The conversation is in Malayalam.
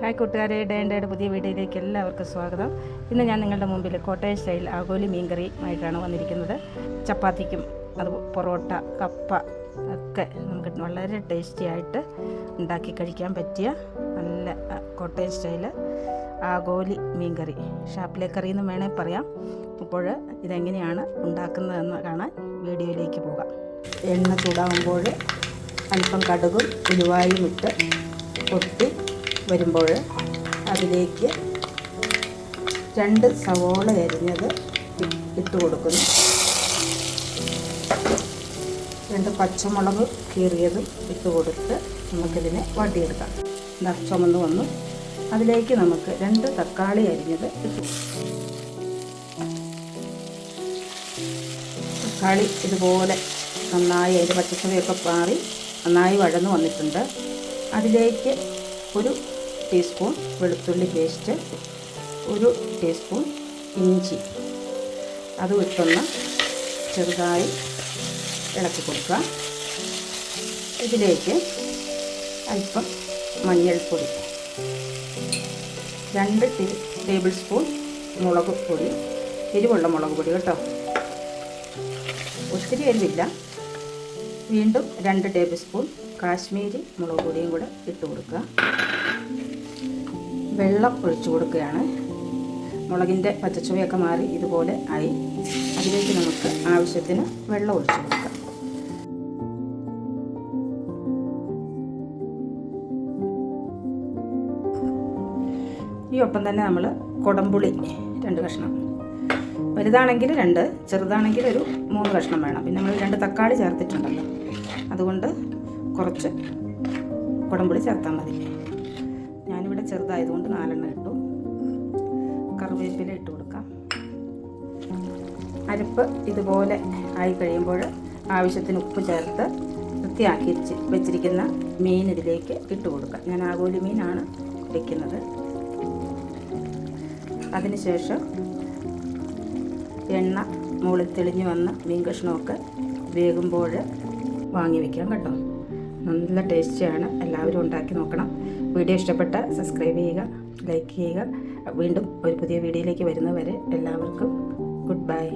ഹായ് കൂട്ടുകാരെ ഡേ ആൻഡ് ഡേയുടെ പുതിയ വീഡിയോയിലേക്ക് എല്ലാവർക്കും സ്വാഗതം. ഇന്ന് ഞാൻ നിങ്ങളുടെ മുമ്പിൽ കോട്ടയം സ്റ്റൈൽ ആഗോലി മീൻകറിയുമായിട്ടാണ് വന്നിരിക്കുന്നത്. ചപ്പാത്തിക്കും അത് പൊറോട്ട കപ്പ ഒക്കെ നമുക്ക് വളരെ ടേസ്റ്റി ആയിട്ട് ഉണ്ടാക്കി കഴിക്കാൻ പറ്റിയ നല്ല കോട്ടയം സ്റ്റൈൽ ആഗോലി മീൻകറി. ഷാപ്പിലെ കറി എന്ന് വേണേൽ പറയാം. അപ്പോൾ ഇതെങ്ങനെയാണ് ഉണ്ടാക്കുന്നതെന്ന് കാണാൻ വീഡിയോയിലേക്ക് പോകാം. എണ്ണ ചൂടാകുമ്പോൾ അല്പം കടുകും ഉലുവായും ഇട്ട് പൊട്ടി വരുമ്പോൾ അതിലേക്ക് രണ്ട് സവോള അരിഞ്ഞത് ഇട്ട് കൊടുക്കുന്നു. രണ്ട് പച്ചമുളക് കീറിയതും ഇട്ട് കൊടുത്ത് നമുക്കിതിനെ വാട്ടിയെടുക്കാം ദാ ചുമന്ന് വന്നു. അതിലേക്ക് നമുക്ക് രണ്ട് തക്കാളി അരിഞ്ഞത് ഇട്ട്. തക്കാളി ഇതുപോലെ നന്നായി അതിന്റെ പച്ചക്കറിയൊക്കെ മാറി നന്നായി വഴന്നു വന്നിട്ടുണ്ട്. അതിലേക്ക് ഒരു ടീസ്പൂൺ വെളുത്തുള്ളി പേസ്റ്റ് ഒരു ടീസ്പൂൺ ഇഞ്ചി. അത് ഇട്ടൊന്ന് ചെറുതായി ഇളക്കി കൊടുക്കുക. ഇതിലേക്ക് അല്പം മഞ്ഞൾപ്പൊടി രണ്ട് ടീ ടേബിൾ സ്പൂൺ മുളക് പൊടി എരിവുള്ള മുളക് പൊടി കേട്ടോ. ഒത്തിരി എരിവില്ല. വീണ്ടും രണ്ട് ടേബിൾ സ്പൂൺ കാശ്മീരി മുളക് പൊടിയും കൂടെ ഇട്ട് കൊടുക്കുക. വെള്ളം ഒഴിച്ചു കൊടുക്കുകയാണ്. മുളകിന്റെ പച്ചച്ചുവയൊക്കെ മാറി ഇതുപോലെ ആയി. അതിലേക്ക് നമുക്ക് ആവശ്യത്തിന് വെള്ളം ഒഴിച്ചു കൊടുക്കാം. ഈ ഒപ്പം തന്നെ നമ്മൾ കുടംപുളി രണ്ട് കഷ്ണം. വലുതാണെങ്കിൽ രണ്ട് ചെറുതാണെങ്കിൽ ഒരു മൂന്ന് കഷ്ണം വേണം. പിന്നെ നമ്മൾ രണ്ട് തക്കാളി ചേർത്തിട്ടുണ്ടല്ലോ. അതുകൊണ്ട് കുറച്ച് കുടംപുളി ചേർത്താൽ മതി. ചെറുതായതുകൊണ്ട് നാലെണ്ണം ഇട്ടു. കറിവേപ്പില ഇട്ട് കൊടുക്കാം. അരിപ്പ് ഇതുപോലെ ആയി കഴിയുമ്പോൾ ആവശ്യത്തിന് ഉപ്പ് ചേർത്ത് വൃത്തിയാക്കി വെച്ചിരിക്കുന്ന മീൻ ഇതിലേക്ക് ഇട്ട് കൊടുക്കാം. ഞാൻ ആഗോലി മീനാണ് വെക്കുന്നത്. അതിനുശേഷം എണ്ണ മുകളിൽ തെളിഞ്ഞു വന്ന മീൻ കഷ്ണമൊക്കെ വേകുമ്പോൾ വാങ്ങി വെക്കാം കേട്ടോ. നല്ല ടേസ്റ്റിയാണ്. എല്ലാവരും ഉണ്ടാക്കി നോക്കണം. വീഡിയോ ഇഷ്ടപ്പെട്ട സബ്സ്ക്രൈബ് ചെയ്യുക ലൈക്ക് ചെയ്യുക. വീണ്ടും ഒരു പുതിയ വീഡിയോയിലേക്ക് വരുന്നവരെ എല്ലാവർക്കും ഗുഡ് ബൈ.